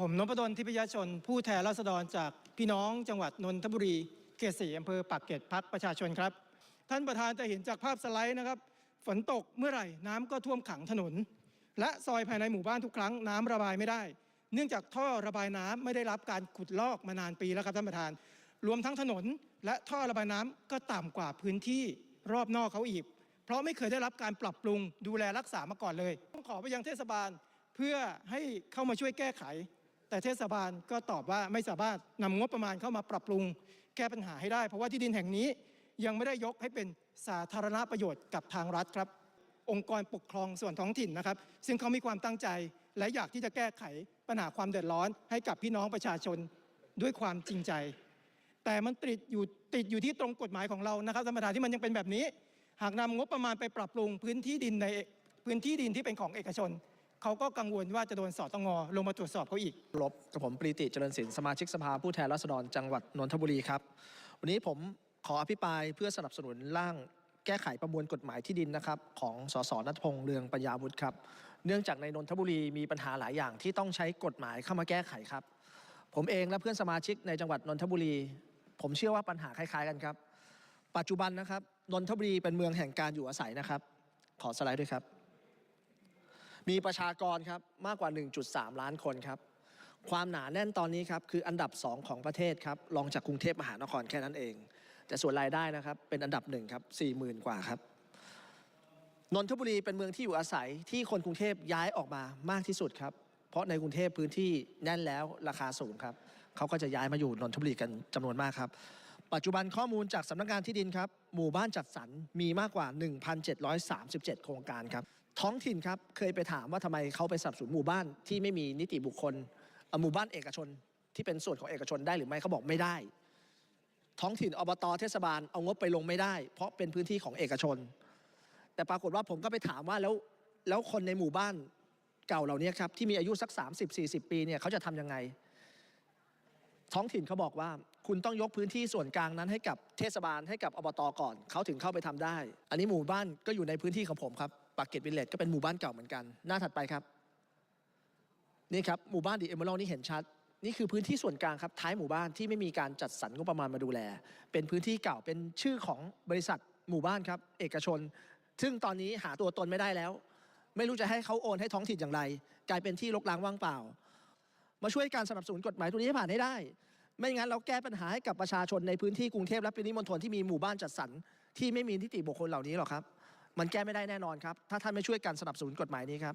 ผมนพดลทิพยชน ผู้แทนราษฎรจากพี่น้องจังหวัดนนทบุรีเขตสีอำเภอปากเกร็ดพักประชาชนครับ ท่านประธานจะเห็นจากภาพสไลด์นะครับ ฝนตกเมื่อไหร่น้ำก็ท่วมขังถนน และซอยภายในหมู่บ้านทุกครั้งน้ำระบายไม่ได้ เนื่องจากท่อระบายน้ำไม่ได้รับการขุดลอกมานานปีแล้วครับท่านประธาน รวมทั้งถนน และท่อระบายน้ำก็ต่ำกว่าพื้นที่รอบนอกเขาอีก เพราะไม่เคยได้รับการปรับปรุงดูแลรักษามาก่อนเลยต้องขอไปยังเทศบาลเพื่อให้เข้ามาช่วยแก้ไข แต่เทศบาลก็ตอบว่าไม่สามารถนำงบประมาณเข้ามาปรับปรุง แก้ปัญหาให้ได้ เพราะว่าที่ดินแห่งนี้ยังไม่ได้ยกให้เป็นสาธารณประโยชน์กับทางรัฐครับ องค์กรปกครองส่วนท้องถิ่นนะครับ ซึ่งเขามีความตั้งใจและอยากที่จะแก้ไขปัญหาความเดือดร้อน ให้กับพี่น้องประชาชนด้วยความจริงใจ แต่มันติดอยู่ติดอยู่ที่ตรงกฎหมายของเรานะครับธรรมดานที่มันยังเป็นแบบนี้ หากนำงบประมาณไปปรับปรุงพื้นที่ดินในพื้นที่ดินที่เป็นของเอกชน เขาก็กังวลว่าจะโดนสอตงลงมาตรวจสอบเขาอีก ลบกับผมปรีติเจริญศิลป์สมาชิกสภาผู้แทนราษฎรจังหวัดนนทบุรีครับ วันนี้ผมขออภิปรายเพื่อสนับสนุนร่างแก้ไขประมวลกฎหมายที่ดินนะครับ ของสสนัทพงษ์เรืองปัญญาวุฒิครับ เนื่องจากในนนทบุรีมีปัญหาหลายอย่างที่ต้องใช้กฎหมายเข้ามาแก้ไขครับ ผมเองและเพื่อนสมาชิกในจังหวัดนนทบุรี ผมเชื่อว่าปัญหาคล้ายๆกันครับ ปัจจุบันนะครับนนทบุรีเป็นเมืองแห่งการอยู่อาศัยนะครับ ขอสไลด์ด้วยครับ มีประชากรครับมากกว่า 1.3 ล้านคนครับ ความหนาแน่นตอนนี้ครับคืออันดับ 2 ของประเทศครับรองจากกรุงเทพมหานครแค่นั้นเอง แต่ส่วนรายได้นะครับเป็นอันดับหนึ่งครับ40,000 กว่าครับนนทบุรีเป็นเมืองที่อยู่อาศัยที่คนกรุงเทพย้ายออกมามากที่สุดครับ เพราะในกรุงเทพพื้นที่แน่นแล้วราคาสูงครับเขาก็จะย้ายมาอยู่นนทบุรีกันจำนวนมากครับ ปัจจุบันข้อมูลจากสำนักงานที่ดินครับ หมู่บ้านจัดสรรมีมากกว่า 1,737 โครงการครับ ท้องถิ่นครับเคยไปถามว่าทำไมเขาไปสับสนุนหมู่บ้านที่ไม่มีนิติบุคคลหมู่บ้านเอกชนที่เป็นส่วนของเอกชนได้หรือไม่เขาบอกไม่ได้ ท้องถิ่นอบตเทศบาลเอางบไปลงไม่ได้ เพราะเป็นพื้นที่ของเอกชน แต่ปรากฏว่าผมก็ไปถามว่าแล้วแล้วคนในหมู่บ้านเก่าเหล่านี้ครับที่มีอายุสัก 30-40 ปีเนี่ยเขาจะทำยังไง ท้องถิ่นเขาบอกว่า คุณต้องยกพื้นที่ส่วนกลางนั้นให้กับเทศบาลให้กับอบตก่อนเขาถึงเข้าไปทำได้ อันนี้หมู่บ้านก็อยู่ในพื้นที่ของผมครับปากเกร็ดวิลเลจก็เป็นหมู่บ้านเก่าเหมือนกัน หน้าถัดไปครับนี่ครับหมู่บ้านดีเอเมอรัลนี่เห็นชัด นี่คือพื้นที่ส่วนกลางครับท้ายหมู่บ้านที่ไม่มีการจัดสรรงบประมาณมาดูแล เป็นพื้นที่เก่าเป็นชื่อของบริษัทหมู่บ้านครับเอกชน ซึ่งตอนนี้หาตัวตนไม่ได้แล้ว ไม่รู้จะให้เขาโอนให้ท้องถิ่นอย่างไร กลายเป็นที่รกร้างว่างเปล่า มาช่วยการสนับสนุนกฎหมายตัวนี้ให้ผ่านให้ได้ ไม่งั้นเราแก้ปัญหาให้กับประชาชนในพื้นที่กรุงเทพและปริมณฑลที่มีหมู่บ้านจัดสรรที่ไม่มีนิติบุคคลเหล่านี้หรอกครับ มันแก้ไม่ได้แน่นอนครับ ถ้าท่านไม่ช่วยกันสนับสนุนกฎหมายนี้ครับ